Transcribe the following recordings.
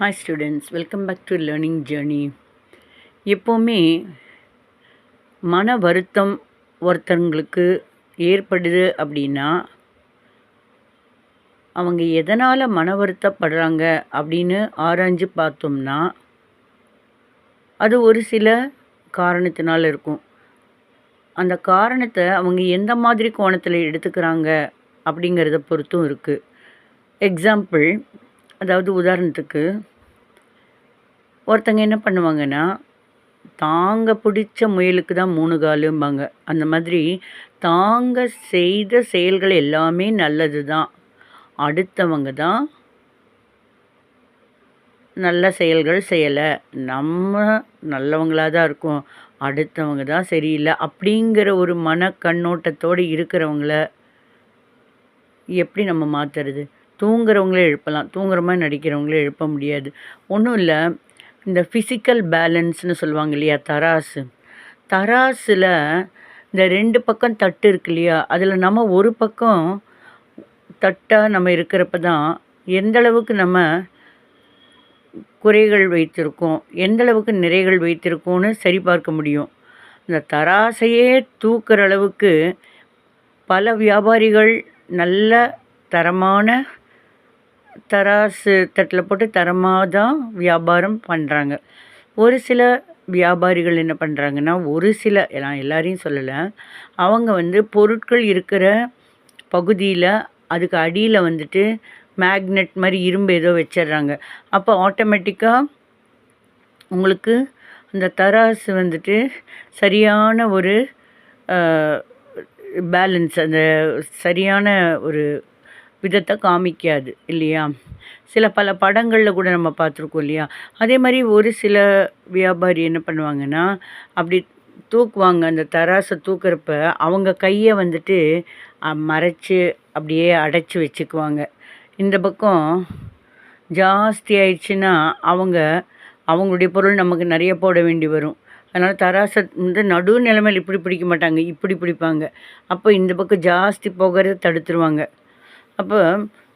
Hi students welcome back to learning journey எப்போவுமே மன வருத்தம் ஒருத்தங்களுக்கு ஏற்படுது அப்படின்னா அவங்க எதனால் மன வருத்தப்படுறாங்க அப்படின்னு ஆராய்ஞ்சு பார்த்தோம்னா அது ஒரு சில காரணத்தினால் இருக்கும். அந்த காரணத்தை அவங்க எந்த மாதிரி கோணத்தில் எடுத்துக்கிறாங்க அப்படிங்கிறத பொறுத்தும் இருக்குது எக்ஸாம்பிள் அதாவது உதாரணத்துக்கு ஒருத்தங்க என்ன பண்ணுவாங்கன்னா தாங்க பிடிச்ச முயலுக்கு தான் மூணு காலும்பாங்க. அந்த மாதிரி தாங்க செய்த செயல்கள் எல்லாமே நல்லது தான். அடுத்தவங்க தான் நல்ல செயல்கள் செய்யலை. நம்ம நல்லவங்களாக தான் இருக்கோம். அடுத்தவங்க தான் சரியில்லை அப்படிங்கிற ஒரு மன கண்ணோட்டத்தோடு இருக்கிறவங்கள எப்படி நம்ம மாற்றுறது தூங்குறவங்களே எழுப்பலாம். தூங்குற மாதிரி நடிக்கிறவங்களே எழுப்ப முடியாது. ஒன்றும் இல்லை இந்த ஃபிசிக்கல் பேலன்ஸ்னு சொல்லுவாங்க இல்லையா தராசு. தராசில் இந்த ரெண்டு பக்கம் தட்டு இருக்கு இல்லையா அதில் நம்ம ஒரு பக்கம் தட்டாக நம்ம இருக்கிறப்ப தான் எந்தளவுக்கு நம்ம குறைகள் வைத்திருக்கோம் எந்தளவுக்கு நிறைகள் வைத்திருக்கோன்னு சரி பார்க்க முடியும். இந்த தராசையே தூக்குற அளவுக்கு பல வியாபாரிகள் நல்ல தரமான தராசு தட்டில் போட்டு தரமாக தான் வியாபாரம் பண்ணுறாங்க ஒரு சில வியாபாரிகள் என்ன பண்ணுறாங்கன்னா ஒரு சில நான் எல்லாரையும் சொல்லலை அவங்க வந்து பொருட்கள் இருக்கிற பகுதியில் அதுக்கு அடியில் வந்துட்டு மேக்னெட் மாதிரி இரும்பு ஏதோ வச்சிடுறாங்க அப்போ ஆட்டோமேட்டிக்காக உங்களுக்கு அந்த தராசு வந்துட்டு சரியான ஒரு பேலன்ஸ் அந்த சரியான ஒரு விதத்தை காமிக்காது இல்லையா? சில பல படங்களில் கூட நம்ம பார்த்துருக்கோம் இல்லையா? அதே மாதிரி ஒரு சில வியாபாரி என்ன பண்ணுவாங்கன்னா அப்படி தூக்குவாங்க. அந்த தராசை தூக்குறப்ப அவங்க கையை வந்துட்டு மறைச்சி அப்படியே அடைச்சி வச்சுக்குவாங்க. இந்த பக்கம் ஜாஸ்தி ஆயிடுச்சுன்னா அவங்க அவங்களுடைய பொருள் நமக்கு நிறைய போட வேண்டி வரும். அதனால் தராசை வந்து நடு நிலைமையில் இப்படி பிடிக்க மாட்டாங்க இப்படி பிடிப்பாங்க. அப்போ இந்த பக்கம் ஜாஸ்தி போகிறத தடுத்துருவாங்க. அப்போ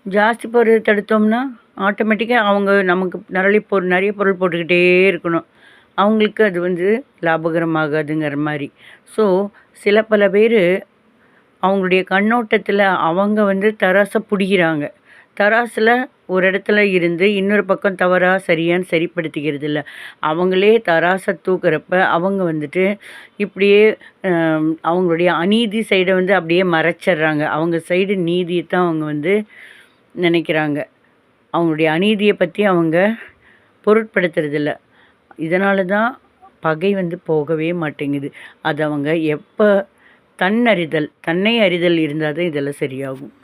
ஜாஸ்தி பொருள் தடுத்தோம்னா ஆட்டோமேட்டிக்காக அவங்க நமக்கு நிறைய பொருள் நிறைய பொருள் போட்டுக்கிட்டே இருக்கணும். அவங்களுக்கு அது வந்து லாபகரமாகாதுங்கிற மாதிரி. ஸோ சில பல பேர் அவங்களுடைய கண்ணோட்டத்தில் அவங்க வந்து தராசை பிடிக்கிறாங்க. தராசில் ஒரு இடத்துல இருந்து இன்னொரு பக்கம் தவறாக சரியான்னு சரிப்படுத்திக்கிறது இல்லை அவங்களே தராசை தூக்குறப்ப அவங்க வந்துட்டு இப்படியே அவங்களுடைய அநீதி சைடை வந்து அப்படியே மறைச்சிட்றாங்க. அவங்க சைடு நீதியை தான் அவங்க வந்து நினைக்கிறாங்க. அவங்களுடைய அநீதியை பற்றி அவங்க பொருட்படுத்துறதில்ல. இதனால தான் பகை வந்து போகவே மாட்டேங்குது. அது அவங்க எப்போ தன்னறிதல் தன்னை அறிதல் இருந்தால் தான் இதெல்லாம் சரியாகும்.